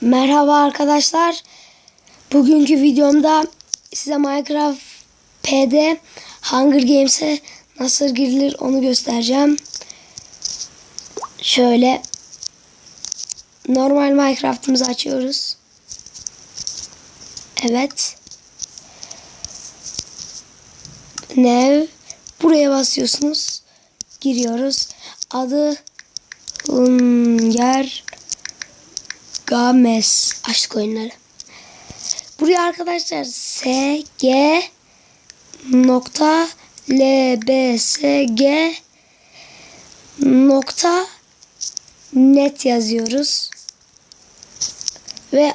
Merhaba arkadaşlar. Bugünkü videomda size Minecraft P'de Hunger Games'e nasıl girilir onu göstereceğim. Şöyle normal Minecraft'ımızı açıyoruz. Evet. New buraya basıyorsunuz. Giriyoruz. Adı Hunger Games aşk oyunları. Buraya arkadaşlar S G nokta L B S G nokta net yazıyoruz. Ve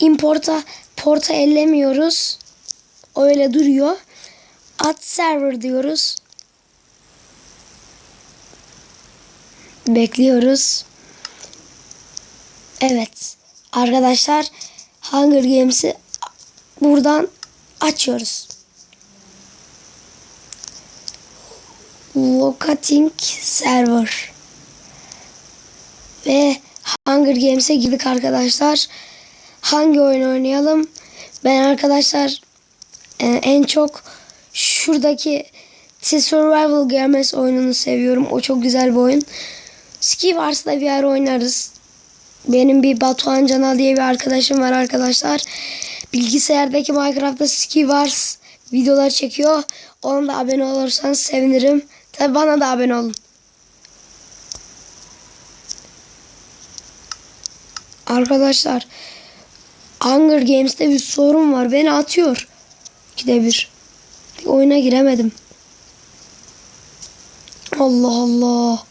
importa porta ellemiyoruz. Öyle duruyor. Add server diyoruz. Bekliyoruz. Evet. Arkadaşlar Hunger Games'i buradan açıyoruz. Locating Server. Ve Hunger Games'e girdik arkadaşlar. Hangi oyun oynayalım? Ben arkadaşlar e, en çok şuradaki The Survival Games oyununu seviyorum. O çok güzel bir oyun. Ski Wars'da bir ara oynarız. Benim bir Batuhan Canal diye bir arkadaşım var arkadaşlar. Bilgisayardaki Minecraft'ta Ski Wars videolar çekiyor. Ona da abone olursanız sevinirim. Tabi bana da abone olun. Arkadaşlar Hunger Games'te bir sorun var. Beni atıyor. İkide bir. bir oyuna giremedim. Allah Allah.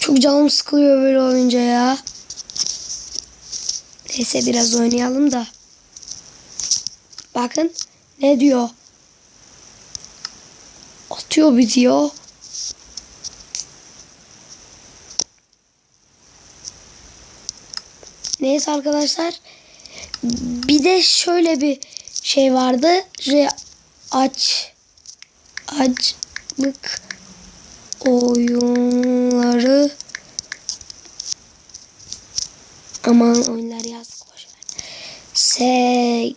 Çok canım sıkılıyor böyle olunca ya. Neyse biraz oynayalım da. Bakın ne diyor. Atıyor bitiyor. Neyse arkadaşlar. Bir de şöyle bir şey vardı. Re aç açlık oyunları aman oyunlar yazdık boşver. S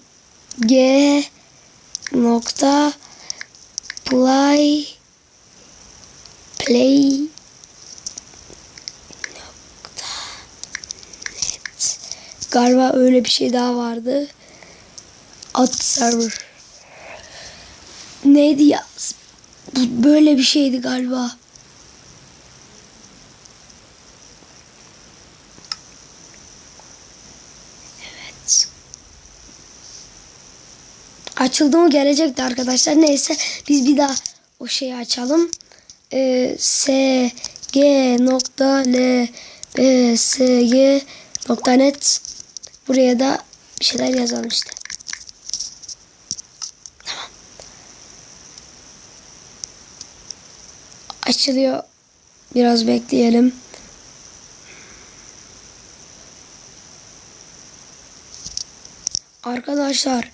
G nokta play play nokta net galiba öyle bir şey daha vardı. Ad server. Neydi ya? Böyle bir şeydi galiba. Açıldı mı gelecekti arkadaşlar. Neyse biz bir daha o şeyi açalım. Ee, S G nokta L B S G nokta net buraya da bir şeyler yazalım işte. Tamam. Açılıyor. Biraz bekleyelim. Arkadaşlar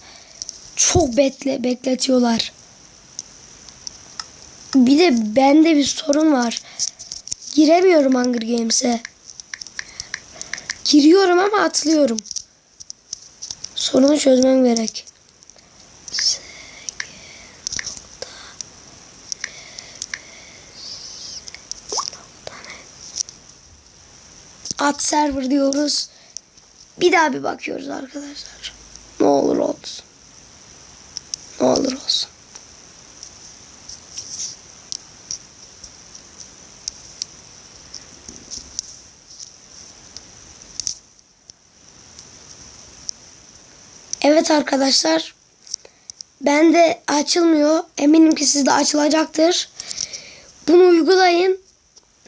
çok bekle bekletiyorlar. Bir de bende bir sorun var. Giremiyorum Hunger Games'e. Giriyorum ama atlıyorum. Sorunu çözmem gerek. At server diyoruz. Bir daha bir bakıyoruz arkadaşlar. Ne olur olsun. Ne olur olsun. Evet arkadaşlar. Ben de açılmıyor. Eminim ki sizde açılacaktır. Bunu uygulayın.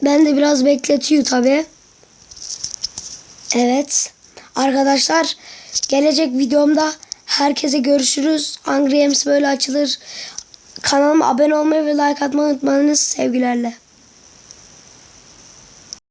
Ben de biraz bekletiyor tabi. Evet. Arkadaşlar gelecek videomda herkese görüşürüz. Angry Games böyle açılır. Kanalıma abone olmayı ve like atmayı unutmayınız. Sevgilerle.